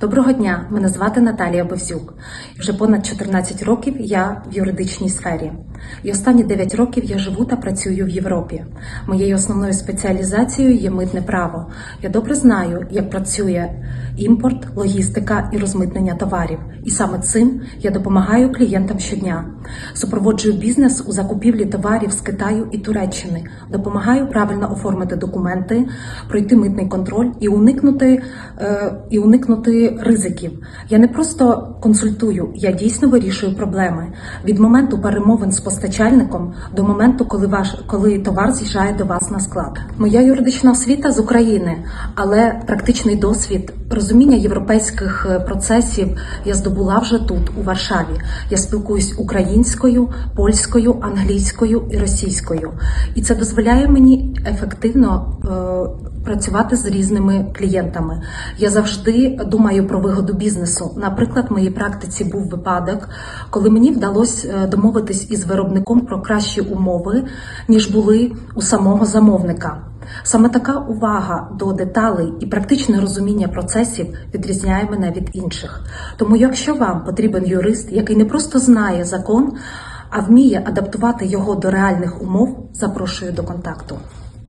Доброго дня, мене звати Наталія Бовзюк. Вже понад 14 років я в юридичній сфері. І останні 9 років я живу та працюю в Європі. Моєю основною спеціалізацією є митне право. Я добре знаю, як працює імпорт, логістика і розмитнення товарів. І саме цим я допомагаю клієнтам щодня. Супроводжую бізнес у закупівлі товарів з Китаю і Туреччини, допомагаю правильно оформити документи, пройти митний контроль і уникнути, е, і уникнути ризиків. Я не просто консультую, я дійсно вирішую проблеми від моменту перемовин з постачальником до моменту, коли ваш коли товар з'їжджає до вас на склад. Моя юридична освіта з України, але практичний досвід, розуміння європейських е, процесів я здобула вже тут, у Варшаві. Я спілкуюсь українською, польською, англійською і російською, і це дозволяє мені ефективно е, працювати з різними клієнтами. Я завжди думаю про вигоду бізнесу. Наприклад, в моїй практиці був випадок, коли мені вдалося е, домовитись із виробником про кращі умови, ніж були у самого замовника. Саме така увага до деталей і практичне розуміння процесів відрізняє мене від інших. Тому, якщо вам потрібен юрист, який не просто знає закон, а вміє адаптувати його до реальних умов, запрошую до контакту.